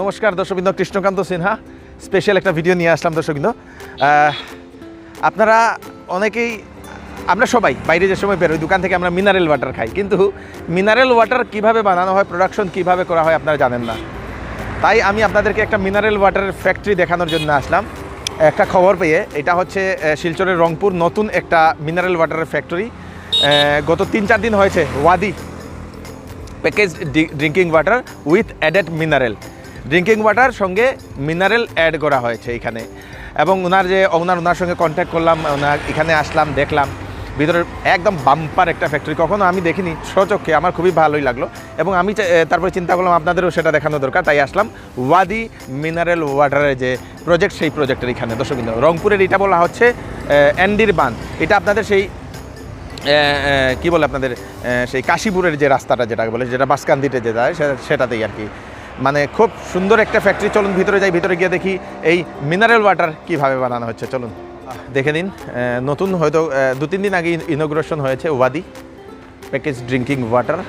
নমস্কার দর্শকবৃন্দ, কৃষ্ণকান্ত সিনহা। স্পেশাল একটা ভিডিও নিয়ে আসলাম দর্শকবৃন্দ। আপনারা অনেকেই, আমরা সবাই বাইরে যে সময় বেরোই, দোকান থেকে আমরা মিনারেল ওয়াটার খাই। কিন্তু মিনারেল ওয়াটার কীভাবে বানানো হয় প্রোডাকশন কীভাবে করা হয়, আপনারা জানেন না। তাই আমি আপনাদেরকে একটা মিনারেল ওয়াটারের ফ্যাক্টরি দেখানোর জন্য আসলাম। একটা খবর পেয়ে, এটা হচ্ছে শিলচরের রংপুর নতুন একটা মিনারেল ওয়াটারের ফ্যাক্টরি গত তিন চার দিন হয়েছে, ওয়াদি। Package drinking water with added mineral drinking water সঙ্গে মিনারেল অ্যাড করা হয়েছে এখানে। এবং ওনার যে ওনার ওনার সঙ্গে কন্ট্যাক্ট করলাম ওনার এখানে আসলাম, দেখলাম। ভিতরে একদম বাম্পার একটা ফ্যাক্টরি কখনো আমি দেখিনি, স্বচক্ষে আমার খুবই ভালোই লাগল। এবং আমি তারপরে চিন্তা করলাম আপনাদেরও সেটা দেখানো দরকার, তাই আসলাম ওয়াদি মিনারেল ওয়াটারের যে প্রজেক্ট সেই প্রজেক্টের এখানে। দর্শক রংপুরের এটা বলা হচ্ছে অ্যান্ডির বান এটা আপনাদের সেই কি বলে আপনাদের সেই কাশীপুরের যে রাস্তাটা যেটা বলে, যেটা বাসকান্দিতে যে যায় সেটাতেই আর কি। মানে খুব সুন্দর একটা ফ্যাক্টরি চলুন ভিতরে যাই, ভিতরে গিয়ে দেখি এই মিনারেল ওয়াটার কীভাবে বানানো হচ্ছে, চলুন। দেখে নিন নতুন হয়তো দু, তিন দিন আগে ইনোগ্রেশন হয়েছে ওয়াদি প্যাকেজ ড্রিঙ্কিং ওয়াটার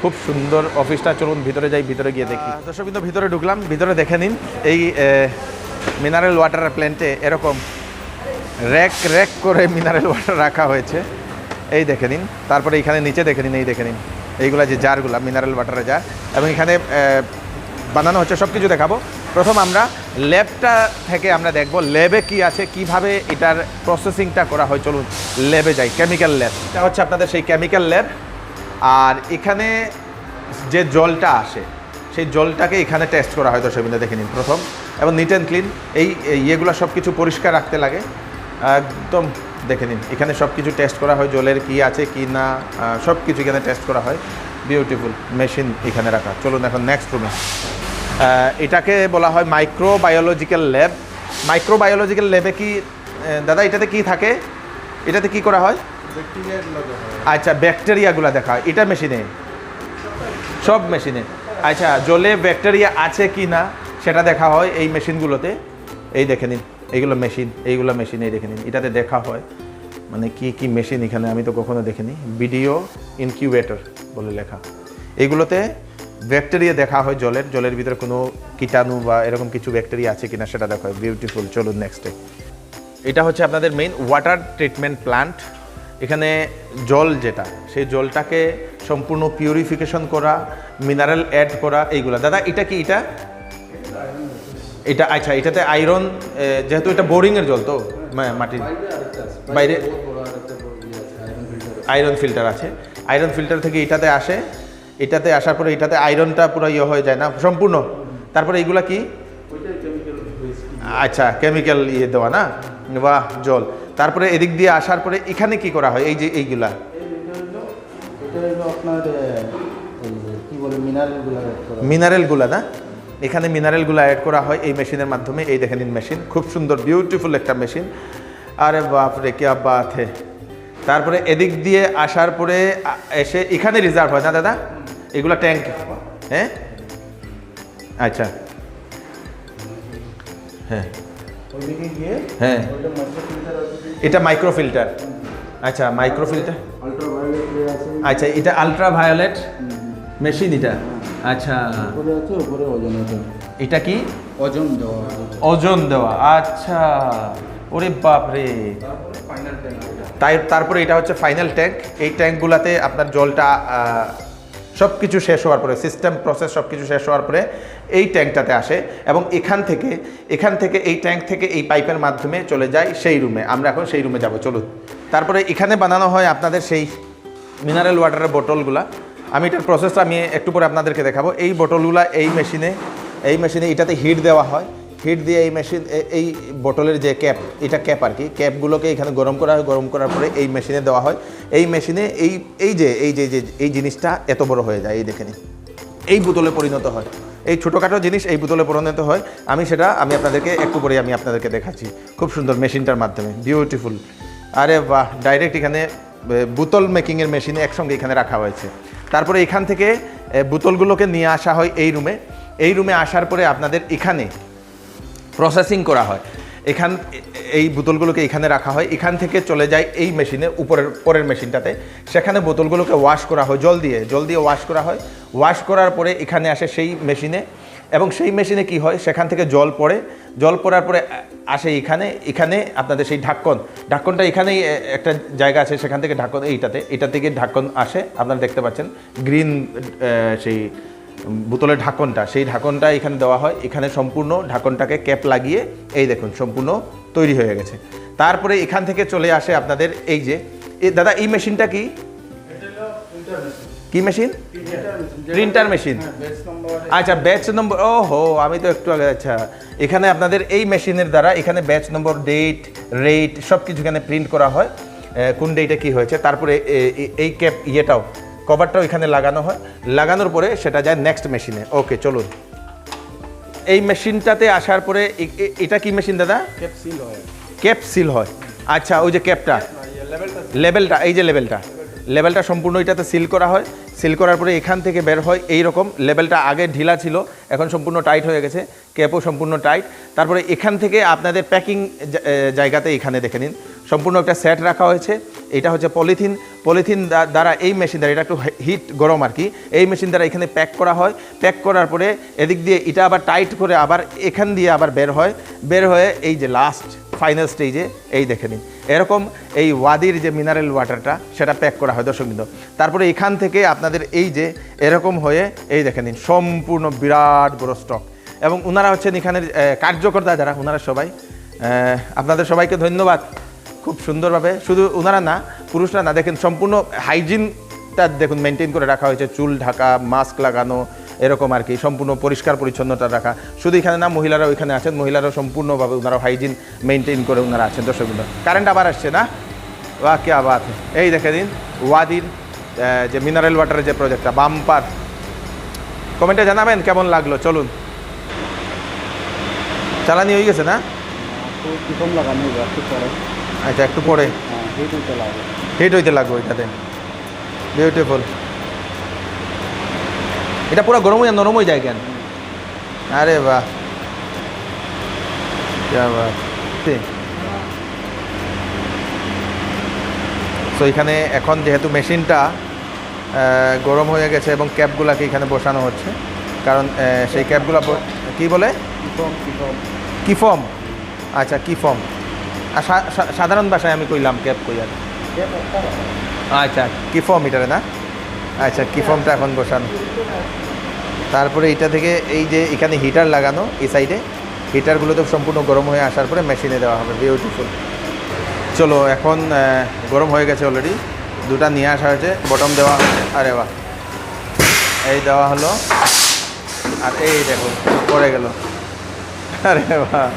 খুব সুন্দর অফিসটা, চলুন ভিতরে যাই, ভিতরে গিয়ে দেখি। দর্শক বিন্দু ভিতরে ঢুকলাম, ভিতরে দেখে নিন, এই মিনারেল ওয়াটার প্ল্যান্টে এরকম র্যাক র্যাক করে মিনারেল ওয়াটার রাখা হয়েছে। এই দেখে নিন। তারপরে এখানে নিচে দেখে নিন, এই দেখে নিন। এইগুলা যে জারগুলা মিনারেল ওয়াটারের জার। এবং এখানে বানানো হচ্ছে সব কিছু দেখাবো। প্রথম আমরা ল্যাবটা থেকে আমরা দেখব, ল্যাবে কি আছে, কীভাবে এটার প্রসেসিংটা করা হয়। চলুন, ল্যাবে যাই কেমিক্যাল ল্যাব এটা হচ্ছে আপনাদের সেই কেমিক্যাল ল্যাব আর এখানে যে জলটা আসে, সেই জলটাকে এখানে টেস্ট করা হয় দর্শকবিন্দু দেখে নিন প্রথম। এবং নিট অ্যান্ড ক্লিন এই ইয়েগুলো সব কিছু পরিষ্কার রাখতে লাগে। একদম দেখে নিন। এখানে সব কিছু টেস্ট করা হয়, জলের কি আছে, কি না সব কিছু এখানে টেস্ট করা হয়। বিউটিফুল মেশিন এখানে রাখা। চলুন এখন নেক্সট রুমে এটাকে বলা হয় মাইক্রোবায়োলজিক্যাল ল্যাব মাইক্রোবায়োলজিক্যাল ল্যাবে কি দাদা, এটাতে কি থাকে? এটাতে কি করা হয়? আচ্ছা ব্যাকটেরিয়াগুলো দেখা। হয় এটা মেশিনে সব মেশিনে আচ্ছা জলে ব্যাকটেরিয়া আছে কি না, সেটা দেখা হয় এই মেশিনগুলোতে এই দেখে নিন। এইগুলো মেশিন এইগুলো মেশিন এই দেখে নিন। এটাতে দেখা হয় মানে কি কি মেশিন এখানে আমি তো কখনো দেখিনি। ভিডিও ইনকিউবেটর বলে লেখা। এইগুলোতে ব্যাকটেরিয়া দেখা হয় জলের জলের ভিতরে কোনো কীটাণু বা এরকম কিছু ব্যাকটেরিয়া আছে কিনা সেটা দেখা হয়। বিউটিফুল চলুন নেক্সটে এটা হচ্ছে আপনাদের মেইন ওয়াটার ট্রিটমেন্ট প্ল্যান্ট এখানে জল যেটা, সেই জলটাকে সম্পূর্ণ পিউরিফিকেশন করা মিনারেল অ্যাড করা, এইগুলা। দাদা, এটা কি, এটা? এটা আচ্ছা এটাতে আয়রন যেহেতু এটা বোরিংয়ের জল তো মাটির। বাইরে আয়রন ফিল্টার আছে। আয়রন ফিল্টার থেকে এটাতে আসে এটাতে আসার পরে এটাতে আয়রনটা পুরো ইয়ে হয়ে যায় না সম্পূর্ণ। তারপরে এইগুলা কি? আচ্ছা কেমিক্যাল ইয়ে দেওয়া না? বাহ জল। তারপরে এদিক দিয়ে আসার পরে এখানে কি করা হয়? এই যে এইগুলা। মিনারেলগুলা না? এখানে মিনারেলগুলো অ্যাড করা হয় এই মেশিনের মাধ্যমে। এই দেখে নিন মেশিন খুব সুন্দর বিউটিফুল একটা মেশিন আরে বাপরে কে বাত হে। তারপরে এদিক দিয়ে আসার পরে এসে এখানে রিজার্ভ হয় না দাদা? এগুলো ট্যাঙ্ক হ্যাঁ? আচ্ছা। হ্যাঁ। হ্যাঁ। আছে এটা মাইক্রো ফিল্টার আচ্ছা মাইক্রো ফিল্টার আছে। আচ্ছা এটা আলট্রা ভায়োলেট মেশিন এটা। আচ্ছা। উপরে আছে উপরে ওজন এটা কি? ওজন দেওয়া। ওজন দেওয়া আচ্ছা। ওরে বাপ রে। তাই তারপরে এটা হচ্ছে ফাইনাল ট্যাঙ্ক এই ট্যাঙ্কগুলোতে আপনার জলটা সব কিছু শেষ হওয়ার পরে সিস্টেম প্রসেস সব কিছু শেষ হওয়ার পরে এই ট্যাঙ্কটাতে আসে এবং এখান থেকে এখান থেকে এই ট্যাঙ্ক থেকে এই পাইপের মাধ্যমে চলে যায় সেই রুমে আমরা এখন সেই রুমে যাব চলুন। তারপরে এখানে বানানো হয় আপনাদের সেই মিনারেল ওয়াটারের বোতলগুলা আমি এটার প্রসেসটা আমি একটু পরে আপনাদেরকে দেখাবো। এই বোতলগুলা এই মেশিনে এই মেশিনে এটাতে হিট দেওয়া হয়। হিট দিয়ে এই মেশিন এই বোতলের যে ক্যাপ এটা ক্যাপ আর কি। ক্যাপগুলোকে এখানে গরম করা হয়, গরম করার পরে এই মেশিনে দেওয়া হয়। এই মেশিনে এই এই যে এই যে, এই জিনিসটা এত বড় হয়ে যায়, এই দেখে এই বোতলে পরিণত হয়। এই ছোটোখাটো জিনিস এই বোতলে পরিণত হয়। আমি সেটা, আমি আপনাদেরকে একটু পরে আমি আপনাদেরকে দেখাচ্ছি। খুব সুন্দর মেশিনটার মাধ্যমে বিউটিফুল আরে বাহ ডাইরেক্ট এখানে বোতল মেকিংয়ের মেশিনে একসঙ্গে এখানে রাখা হয়েছে। তারপরে এখান থেকে বোতলগুলোকে নিয়ে আসা হয় এই রুমে। এই রুমে আসার পরে আপনাদের এখানে প্রসেসিং করা হয়। এখান, এই বোতলগুলোকে এখানে রাখা হয়। এখান থেকে চলে যায় এই মেশিনে উপরের, পরের মেশিনটাতে সেখানে বোতলগুলোকে ওয়াশ করা হয়, জল দিয়ে। জল দিয়ে ওয়াশ করা হয়। ওয়াশ করার পরে এখানে আসে সেই মেশিনে এবং সেই মেশিনে কি হয়? সেখান থেকে জল পড়ে। জল পড়ার পরে আসে এখানে এখানে আপনাদের সেই ঢাক্কন ঢাক্কনটা এখানেই একটা জায়গা আছে, সেখান থেকে ঢাক্কন এইটাতে এটা থেকে ঢাক্কন আসে। আপনারা দেখতে পাচ্ছেন গ্রিন সেই বোতলের ঢাকনটা। সেই ঢাকনটা এখানে দেওয়া হয়। এখানে সম্পূর্ণ ঢাকনটাকে ক্যাপ লাগিয়ে, এই দেখুন, সম্পূর্ণ তৈরি হয়ে গেছে। তারপরে এখান থেকে চলে আসে আপনাদের এই যে দাদা, এই মেশিনটা কি? কি মেশিন প্রিন্টার মেশিন আচ্ছা ব্যাচ নম্বর ও হো আমি তো একটু আগে আচ্ছা এখানে আপনাদের এই মেশিনের দ্বারা এখানে ব্যাচ নম্বর ডেট রেট সব কিছু এখানে প্রিন্ট করা হয়। কোন ডেটে কি হয়েছে তারপরে এই ক্যাপ ইয়েটাও কভারটাও এখানে লাগানো হয়। লাগানোর পরে সেটা যায় নেক্সট মেশিনে ওকে চলুন। এই মেশিনটাতে আসার পরে এটা কি মেশিন দাদা? ক্যাপসিল হয়। ক্যাপ সিল হয়। আচ্ছা ওই যে ক্যাপটা লেভেলটা লেভেলটা এই যে লেভেলটা লেভেলটা সম্পূর্ণ এটাতে সিল করা হয়। সিল করার পরে এখান থেকে বের হয় এই রকম লেভেলটা আগে ঢিলা ছিল, এখন সম্পূর্ণ টাইট হয়ে গেছে ক্যাপও সম্পূর্ণ টাইট তারপরে এখান থেকে আপনাদের প্যাকিং জায়গাতে এখানে দেখে নিন। সম্পূর্ণ একটা সেট রাখা হয়েছে, এটা হচ্ছে পলিথিন পলিথিন দ্বা- দ্বারা এই মেশিন দ্বারা, এটা একটু হিট গরম আর কি। এই মেশিন দ্বারা এখানে প্যাক করা হয়। প্যাক করার পরে এদিক দিয়ে এটা আবার টাইট করে আবার এখান দিয়ে আবার বের হয়। বের হয়ে এই যে লাস্ট ফাইনাল স্টেজে এই দেখে নিন। এরকম এই ওয়াদির যে মিনারেল ওয়াটারটা সেটা প্যাক করা হয়। দর্শকবৃন্দ তারপরে এখান থেকে আপনাদের এই যে এরকম হয়ে, এই দেখে নিন, সম্পূর্ণ বিরাট বড় স্টক এবং ওনারা হচ্ছেন এখানের কার্যকর্তা যারা ওনারা সবাই আপনাদের সবাইকে ধন্যবাদ খুব সুন্দরভাবে। শুধু ওনারা না, পুরুষরা না, দেখেন সম্পূর্ণ হাইজিনটা দেখুন মেনটেন করে রাখা হয়েছে। চুল ঢাকা মাস্ক লাগানো এরকম আর কি সম্পূর্ণ পরিষ্কার পরিচ্ছন্নতা রাখা। শুধু এখানে না মহিলারাও এখানে আছেন মহিলারাও সম্পূর্ণভাবে ওনারা হাইজিন মেনটেন করে ওনারা আছেন দর্শকবৃন্দ। কারেন্ট আবার আসছে না? বা কে আবার। এই দেখে দিন ওয়াদির যে মিনারেল ওয়াটারের যে প্রজেক্টটা বাম্পার। কমেন্টে জানাবেন কেমন লাগল চলুন। চালানি হয়ে গেছে না? আচ্ছা একটু পরে। হ্যাঁ হিট হইতে লাগবে। হিট হইতে লাগবে ওইটাতে। বিউটিফুল এটা পুরো গরম হয়ে নরম হয়ে যায় কেন আরে বাহ। সো এখানে এখন যেহেতু মেশিনটা গরম হয়ে গেছে এবং ক্যাপগুলোকে এখানে বসানো হচ্ছে কারণ সেই ক্যাপগুলো কি বলে? কি ফর্ম আচ্ছা কি ফর্ম আর সাধারণ ভাষায় আমি কইলাম ক্যাপ কই আর? আচ্ছা কি ফর্ম এটারে না? আচ্ছা কি ফর্মটা এখন বসানো? তারপরে এটা থেকে এই যে এখানে হিটার লাগানো, এই সাইডে হিটারগুলো তো সম্পূর্ণ গরম হয়ে আসার পরে মেশিনে দেওয়া হবে বিউটিফুল চলো, এখন গরম হয়ে গেছে অলরেডি দুটা নিয়ে আসা হয়েছে বটম দেওয়া হয়েছে আরে বাহ! এই দেওয়া হলো। আর এই দেখো পড়ে গেল। আরে বাহ!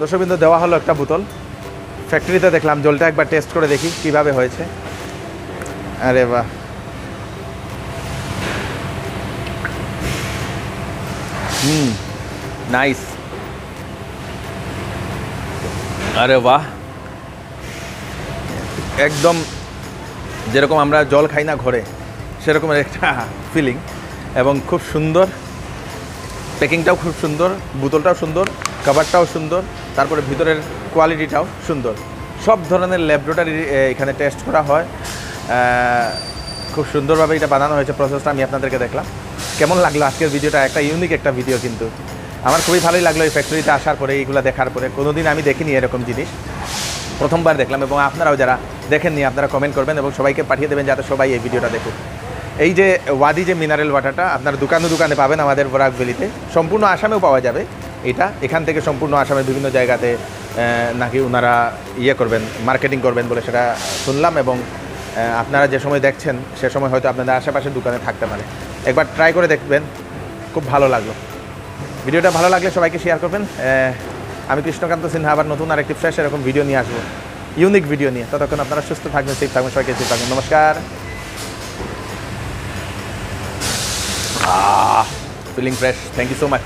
দর্শকবৃন্দ দেওয়া হলো একটা বোতল। ফ্যাক্টরিতে দেখলাম জলটা একবার টেস্ট করে দেখি কীভাবে হয়েছে। আরে বাহ। হুম নাইস আরে বাহ। একদম যেরকম আমরা জল খাই না ঘরে সেরকমের একটা ফিলিং এবং খুব সুন্দর প্যাকিংটাও খুব সুন্দর বোতলটাও সুন্দর কাভারটাও সুন্দর। তারপরে ভিতরের কোয়ালিটিটাও সুন্দর। সব ধরনের ল্যাবরেটরি এখানে টেস্ট করা হয়। খুব সুন্দরভাবে এটা বানানো হয়েছে প্রসেসটা আমি আপনাদেরকে দেখলাম। কেমন লাগল আজকের ভিডিওটা একটা ইউনিক একটা ভিডিও কিন্তু। আমার খুবই ভালোই লাগল এই ফ্যাক্টরিতে আসার পরে, এইগুলো দেখার পরে। কোনোদিন আমি দেখিনি এরকম জিনিস। প্রথমবার দেখলাম এবং আপনারাও যারা দেখেননি, আপনারা কমেন্ট করবেন এবং সবাইকে পাঠিয়ে দেবেন যাতে সবাই এই ভিডিওটা দেখুক। এই যে ওয়াদি যে মিনারেল ওয়াটারটা আপনার দোকানে দোকানে পাবেন আমাদের বরাক সম্পূর্ণ আসামেও পাওয়া যাবে। এটা। এখান থেকে সম্পূর্ণ আসামের বিভিন্ন জায়গাতে নাকি ওনারা ইয়ে করবেন, মার্কেটিং করবেন বলে সেটা শুনলাম এবং আপনারা যে সময় দেখছেন, সে সময় হয়তো আপনাদের আশেপাশে দোকানে থাকতে পারে। একবার ট্রাই করে দেখবেন, খুব ভালো লাগল। ভিডিওটা ভালো লাগলে সবাইকে শেয়ার করবেন। আমি কৃষ্ণকান্ত সিনহা, আবার নতুন আরেকটি ফ্রেশ এরকম ভিডিও নিয়ে আসব। ইউনিক ভিডিও নিয়ে। ততক্ষণ আপনারা সুস্থ থাকবেন সেফ থাকবেন, সবাইকে সেফ থাকবেন। নমস্কার। Feeling fresh thank you so much